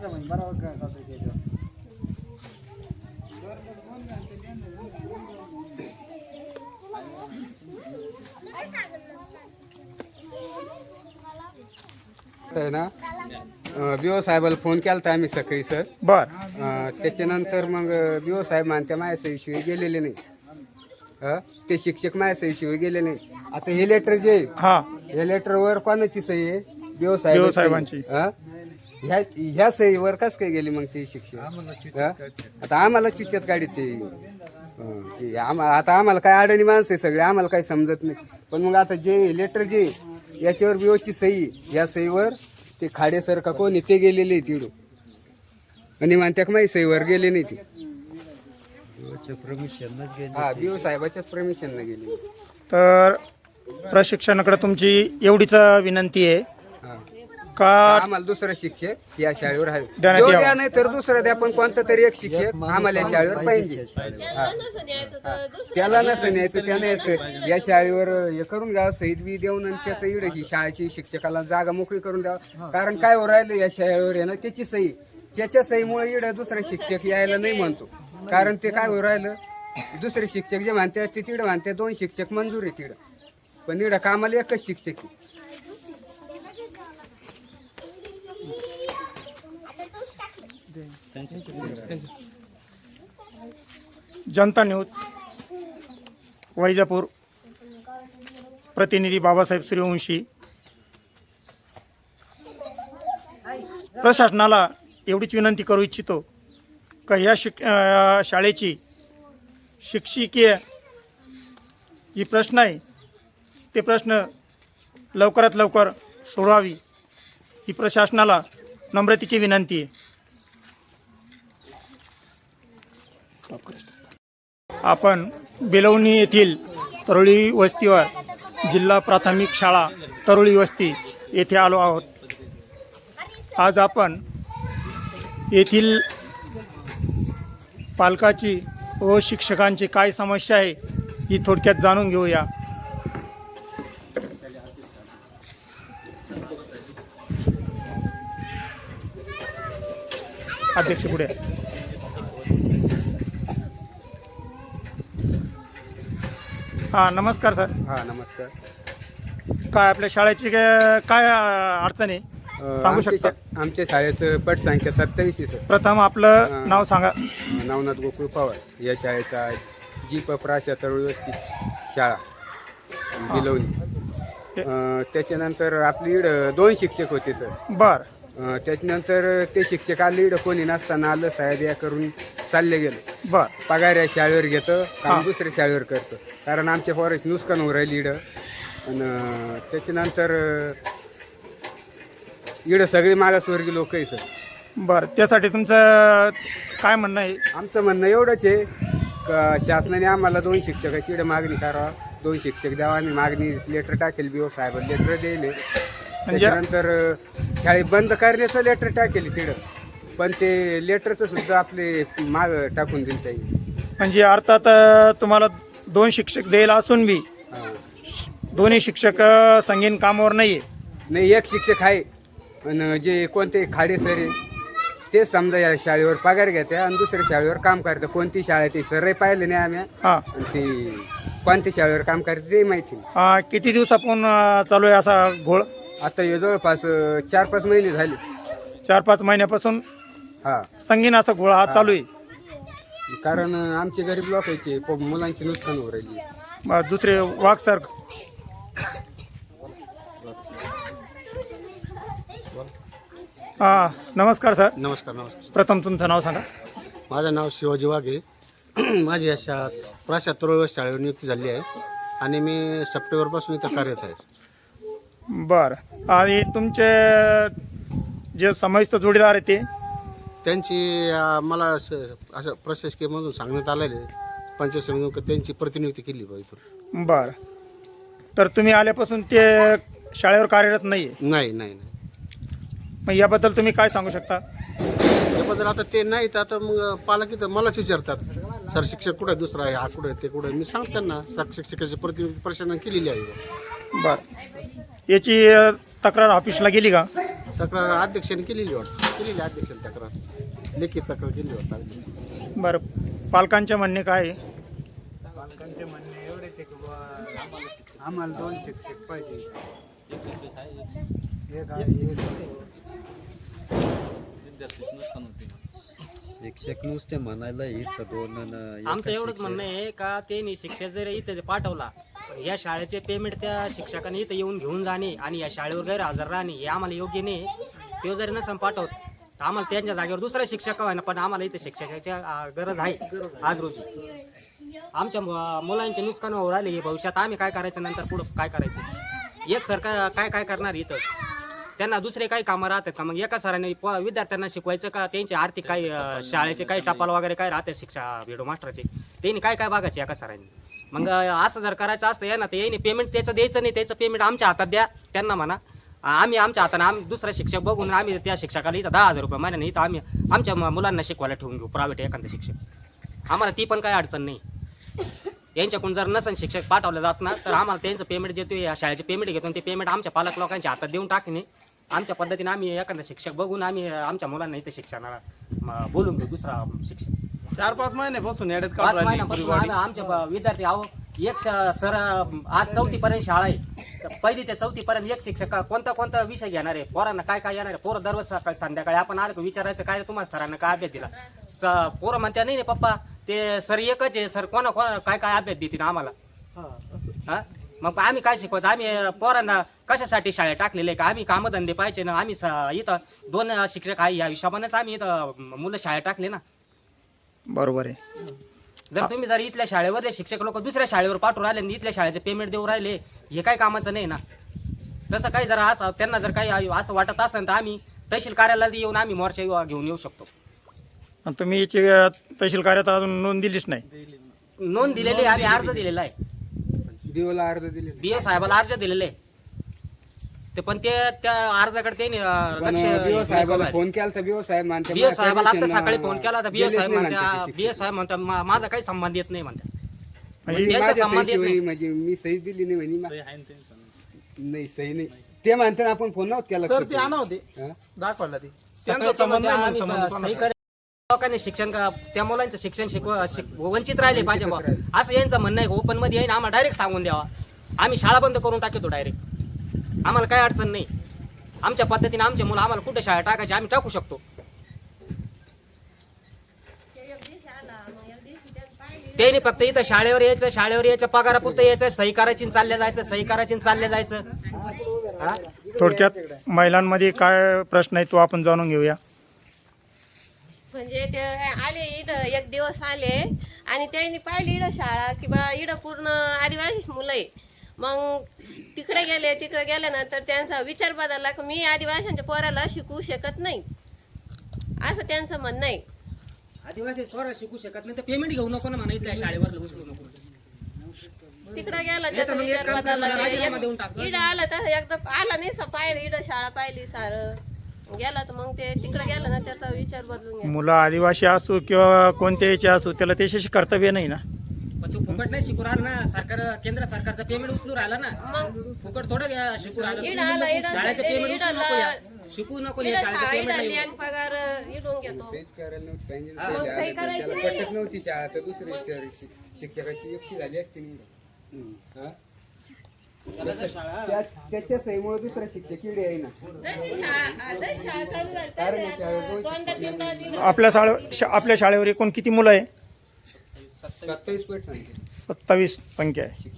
असं म्हणजे बरोबर काय करतो त्याच्यावर? ना बिओ साहेबाला फोन केला आम्ही सकाळी सर. बर. अं, त्याच्यानंतर मग बिओ साहेब मानत्या माझ्याशिवाय गेलेले नाही. हं? ते शिक्षक माझ्याशिवाय गेले नाही. आता हे लेटर जे आहे, हा. या लेटरवर कोणाची सही आहे? बिओ बिओ साहेबांची. ह्या ह्या सहीवर कस काय गेली मग ते शिक्षक हं? आता आम्हाला चिच्चत गाडी ते. हं, आता आम्हाला काय अडणी माणसं आहे सगळे आम्हाला काही समजत नाही. पण मग आता जे लेटर जे याच्यावर बिओची सही आहे. या सहीवर ते खाडे सर का कोणी ते गेलेले आहे तिकडून आणि म्हणत्या माझी सहीवर गेले नाही ते. हा बिओ साहेबाच्याच परमिशन गेले. तर प्रशिक्षणाकडे तुमची एवढीच विनंती आहे. हा. का आम्हाला दुसरं शिक्षक या शाळेवर आहे देण्यात जो यावं. द्या नाही तर दुसरं द्या पण कोणतं तरी एक शिक्षक आम्हाला या शाळेवर पाहिजे हा. त्याला नसं न्यायचं त्याने असं या शाळेवर हे करून घ्यावं सहीद बी देऊन आणि त्याचं इकडे ही शाळेची शिक्षकाला जागा मोकळी करून द्यावं. कारण काय हो राहिलं या शाळेवर ना त्याची सही त्याच्या सहीमुळे इकडे दुसरा शिक्षक यायला नाही म्हणतो. कारण ते काय हो राहिलं दुसरे शिक्षक जे म्हणतात ते तिकडे म्हणतात दोन शिक्षक मंजूर आहे तिकडं पण इकडं कामाला एकच शिक्षक आहे. जनता न्यूज वैजापूर. प्रतिनिधी बाबासाहेब सूर्यवंशी. प्रशासनाला एवढीच विनंती करू इच्छितो का या शिक शाळेची शिक्षकीय जी प्रश्न आहे ते प्रश्न लवकरात लवकर सोडवावी ही प्रशासनाला नम्रतेची विनंती आहे. आपण बेलवणी येथील तरुळी वस्तीवर जिल्हा प्राथमिक शाळा तरुळी वस्ती येथे आलो आहोत. आज आपण येथील पालकाची व शिक्षकांची काय समस्या आहे ही थोडक्यात जाणून घेऊया. अध्यक्ष पुढे. हां नमस्कार सर. हा नमस्कार. काय आपल्या शाळेची काय काय अडचण? आहे अ, सांगू आमच्या शकता? शा- आमच्या शाळेचं पट संख्या आहे सर. प्रथम आपलं नाव सांगा. अ, नवनाथ गोकुळ पवार. या शाळेचा जी पप्राशा तळवस्ती शाळा बिलवणी. अ, त्याच्यानंतर आपली इकडं दोन शिक्षक होते सर. बर. त्याच्यानंतर ते शिक्षक आले इकडं कोणी नसताना आलं साहेब या करून चालले गेलो. बर. पगार या शाळेवर घेतं. काम दुसऱ्या शाळेवर करतं. कारण आमच्या पोराची नुकसान होऊ राहिली इकडं आणि त्याच्यानंतर अ, इकडं सगळे मागासवर्गीय लोक आहे सर. बर. त्यासाठी तुमचं काय म्हणणं आहे? आमचं म्हणणं एवढंच आहे. का शासनाने आम्हाला दोन शिक्षकाची इकडे मागणी करावा. दोन शिक्षक द्यावा आणि मागणी लेटर टाकेल बी साहेब लेटर दिले त्याच्यानंतर अ, शाळेत बंद करण्याचं लेटर टाकेल तिकडं. पण ते लेटरचं सुद्धा आपले माग टाकून दिलं काही म्हणजे अर्थात अं, तुम्हाला दोन शिक्षक द्यायला असून बी हा. दोन्ही शिक्षक अं, संगीन कामावर नाही नाही एक शिक्षक आहे. पण जे कोणते खाडे सर आहे ते समजा या शाळेवर पगार घेते आणि दुसऱ्या शाळेवर काम करते. कोणती शाळा आहे ते सरही पाहिले नाही आम्ही. हां. आणि ते कोणत्या शाळेवर काम करते ते माहिती नाही. अं, किती दिवसापासून अं, चालू आहे असा घोळ? आता हे जवळपास अं, चार पाच महिने झाले. चार पाच महिन्यापासून हा. संगीन असा घोळ हा. चालू आहे. कारण अं, आमचे गरीब लोकांचे प- मुलांची नुकसान हो राहिली. बर, दुसरे वाघ सर हां नमस्कार सर. नमस्कार नमस्कार. प्रथम तुमचं नाव सांगा. माझं नाव शिवाजी वाघे माझी या शाळेत प्राशात तरुळ शाळेवर नियुक्ती झाली आहे. आणि मी सप्टेंबरपासून इथं कार्यरत आहे. बर. आणि तुमचे जे समाविष्ट जोडीदार आहे ते? त्यांची अं, मला स- असं प्रशासकीयमधून सांगण्यात आलेलं आहे. पंचायत त्यांची प्रतिनियुक्ती केली बा इथून. बर. तर तुम्ही आल्यापासून ते शाळेवर कार्यरत नाही आहे नाही नाही नाही. मग याबद्दल तुम्ही काय सांगू शकता? त्याबद्दल आता ते नाही तर आता मग पालक इथं मलाच विचारतात सर शिक्षक कुठे दुसरा आहे हा कुठे आहे, ते कुठे आहे?" मी सांगतो त्यांना सर शिक्षकाची प्रतिनियुक्ती प्रशासनाने केलेली आहे. बर. याची अ, तक्रार ऑफिसला गेली का? तक्रार अध्यक्षाने केलेली वाटतं. केलेली आहे अध्यक्ष तक्रार. लेखी तक्रार केली होता बरं. पालकांचे म्हणणे काय? आहे पालकांचे म्हणणे एवढेच आहे की बुवा आम्हाला दोन शिक्षक पाहिजे. एक आहे, एक आहे. शिक्षक नुसते म्हणायला इथं दोन आमचं एवढंच. म्हणणं आहे का त्यांनी शिक्षक जर इथे पाठवला या शाळेचे पेमेंट त्या शिक्षकाने इथं येऊन घेऊन जाणे आणि या शाळेवर गैरहजर राहणे हे आम्हाला योग्य नाही. ते जरी नसन पाठवत तर आम्हाला त्यांच्या जागेवर दुसरा शिक्षक व्हायना पण आम्हाला इथे शिक्षकाची गरज आहे आज रोजी. आमच्या मु- मुलांचे नुकसान होऊ राहिले हे भविष्यात आम्ही काय करायचं नंतर पुढं काय करायचं? एक सरकार काय काय करणार इथं? त्यांना दुसरे काही कामं राहतात का? मग एका सरांनी प- विद्यार्थ्यांना शिकवायचं का? त्यांचे आर्थिक काही शाळेचे काही टपाल वगैरे काय राहते शिक्षा व्हिडिओ मास्टरचे त्यांनी काय काय बघायचे एका सरांनी? मग असं जर करायचं असतं या ना ते येईन पेमेंट त्याचं द्यायचं नाही त्याचं पेमेंट आमच्या हातात द्या त्यांना म्हणा. आम्ही आमच्या हाताने आम्ही दुसरा शिक्षक बघून आम्ही त्या शिक्षकाला इथं दहा हजार रुपये महिन्याने इथं आम्ही आमच्या मुलांना शिकवायला ठेवून घेऊ प्रायव्हेट एखादा शिक्षक. आम्हाला ती पण काही अडचण नाही. यांच्याकडून जर नसन शिक्षक पाठवलं जात ना तर आम्हाला त्यांचं पेमेंट जे या शाळेचे पेमेंट घेतो ते पेमेंट आमच्या पालक लोकांच्या हातात देऊन टाकणे आमच्या पद्धतीने आम्ही एखादा शिक्षक बघून आम्ही आमच्या मुलांना इथे शिक्षणाला बोलून घेऊ दुसरा शिक्षक. चार पाच महिन्यापासून येड्यात पाच महिन्यापासून आम्ही आमच्या ब- विद्यार्थी आहो एक श- सर आज चौथी पर्यंत शाळा आहे. तर पहिली ते चौथी पर्यंत एक शिक्षक कोणता कोणता विषय घेणार आहे? पोरांना काय काय येणार आहे? पोरं दररोज सकाळी संध्याकाळी. आपण आलं का विचारायचं काय रे तुम्हाला? सरांना काय अभ्यास दिला? स- पोरं म्हणत्या नाही रे पप्पा ते सर एकच आहे. सर कोणा कोणा काय काय अभ्यास देतील आम्हाला? हा. मग आम्ही काय शिकवायचं? आम्ही पोरांना कशासाठी शाळेत टाकलेले का? आम्ही कामधंदे पाहिजे ना. आम्ही स- इथं दोन शिक्षक आहे या हिशोबानेच आम्ही इथं मुलं शाळेत टाकले ना. बरोबर आहे. जर तुम्ही जर इथल्या शाळेवरले शिक्षक लोक दुसऱ्या शाळेवर पाठवून राहिले आणि इथल्या शाळेचे पेमेंट देऊ राहिले हे काही कामाचं नाही ना? तसं काही जर असं त्यांना जर काही असं वाटत असेल तर आम्ही तहसील कार्यालयात येऊन आम्ही मोर्चा येऊ- घेऊन येऊ शकतो. आणि तुम्ही याची अ, तहसील कार्यात अजून नोंद दिलीच नाही. नोंद दिलेली आहे आम्ही अर्ज दिलेला आहे. दिवला अर्ध दिले बी साहेबाला अर्ज दिलेले आहे. ते पण ते त्या अर्जाकडे ते लक्ष बीओ साहेबाला फोन केला तर बीओ साहेब मानते बीएस साहेबाला आता सकाळी फोन केला तर बीएस साहेब नाही म्हणते म्हणते बीएस साहेब म्हणतात "मा- माझा काही संबंध येत नाही म्हणतात म्हणजे संबंध येत नाही. म्हणजे मी सही दिली नाही म्हणे मा- नाही सही नाही. ते म्हणतात आपण फोन नव्हत केला सर ते आणा होते हा? दाखवायला ते. त्यांचा संबंध नाही कोणाचा. लोकांनी शिक्षण का- त्या मुलांचं शिक्षण शिकवा शिक- वंचित राहिले पाहिजे बुवा. असं यांचं म्हणणं आहे ओपनमध्ये येईन आम्हाला डायरेक्ट सांगून द्यावा. आम्ही शाळा बंद करून टाकतो डायरेक्ट आम्हाला काय अडचण नाही. आमच्या पद्धतीने आमचे मुलं आम्हाला कुठे शाळा टाकायची आम्ही टाकू शकतो. त्यांनी फक्त इथं शाळेवर यायचं शाळेवर यायचं पगारापुरतं यायचं सही करायची आणि चालल्या जायचं सही करायची आणि चालल्या जायचं. हा? थोडक्यात महिलांमध्ये काय प्रश्न आहे तो आपण जाणून घेऊया. म्हणजे ते आले इथं एक दिवस आले आणि त्यांनी पाहिली इडं शाळा किंवा इडं पूर्ण आदिवासी मुलं आहे. मग तिकडे गेले तिकडे गेल्यानंतर त्यांचा विचार बदलला की मी आदिवासींच्या पोराला शिकवू शकत नाही. असं त्यांचं म्हणणं आहे. आदिवासी स्वरा शिकू शकत नाही तर पेमेंट घेऊ नको ना म्हणा इथल्या शाळेवर नको. तिकडे गेला नाही त्याचा तर मग एक विचार काम कर, बदलला मला राजीनामा देऊन ते टाक. एक- इडं आलं तर एकदा आला नाही स- पाहिलं इडं शाळा पाहिली सारं. गेला तर मग ते तिकडे गेला ना त्याचा विचार बदलून गेला मुलं आदिवासी असो किंवा कोणत्या याचे असो त्याला त्याच्याशी कर्तव्य नाही ना. पण तू फुकट नाही शिकू राहिला ना सरकार केंद्र सरकारचं पेमेंट उचलू राहिला ना. मग? फुकट थोडं घ्या शिकू राहिला. शाळेचं पेमेंट उचलू नको या. शिकू नको या इडं शाळेचं शाळा पेमेंट इडं नाही. आणि पगार इडून घेतो. सहीच करायला नव्हती पाहिजे. ना. मग सही त्याला करायची. पटत नाही. नव्हती शाळा तर दुसरी शहरी शि- शिक्षकाची युक्ती झाली असती नाही. हा? त्या- त्याच्या सहीमुळे दुसरा शिक्षक इडे आहे ना. जशी शाळा जशी शाळा चालू झाली. कारण तरी शाळेत आता दोन दोनदा तीनदा दिलं आपल्या शाळे शा- आपल्या शाळेवर एकूण किती मुलं आहे? सत्तावीस सांगते सत्तावीस संख्या आहे.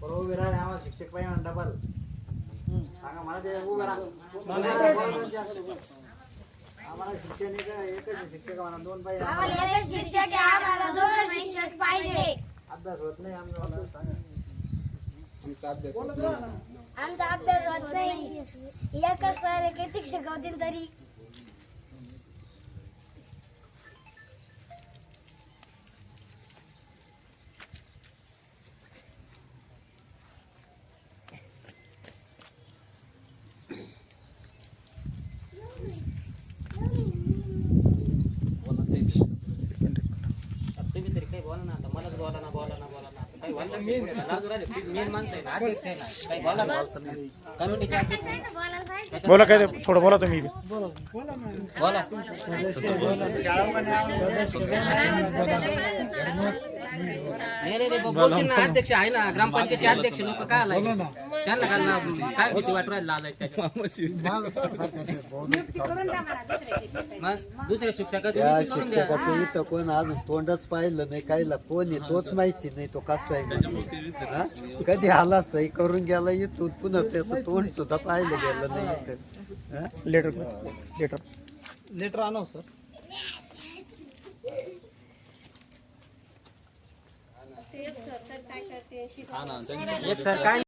बरोबर आम्हाला शिक्षक पाहिजे डबल सांगा मला ते उभं राहा. आम्हाला शिक्षण एक एकच आहे, शिक्षक दोन पाहिजे. आम्हाला एकच शिक्षक आहे आम्हाला दोन शिक्षक पाहिजे. अभ्यास होत नाही सांगा. आमचा अभ्यास आमचा अभ्यास होत नाही. एकच सर किती शिकवतील तरी? बोला ना बोला ना बोला ना. बोला ना आता मेन माणसं आहे ना अध्यक्ष आहे ना. काही बोला ना. कमिटीचे अध्यक्ष. बोला काय ते थोडं बोला तुम्ही बी. बोला नाही नाही नाही, बोलतील ना अध्यक्ष आहे ना ग्रामपंचायतचे अध्यक्ष लोक काय आलाय त्यांना काय ना- काय भीती वाटू राहिली मग दुसऱ्या शिक्षकाची त्या नियुक्ती करून द्या. शिक्षकाचं इथं कोण अजून तोंडच पाहिलं नाही काहीला कोण आहे तोच माहिती नाही तो कसा आहे म्हणून. हा? कधी आला सही करून गेला इथून पुन्हा त्याचं तोंड सुद्धा पाहिलं गेलं नाही लेटर लेटर लेटर आणव सर. एक सर काय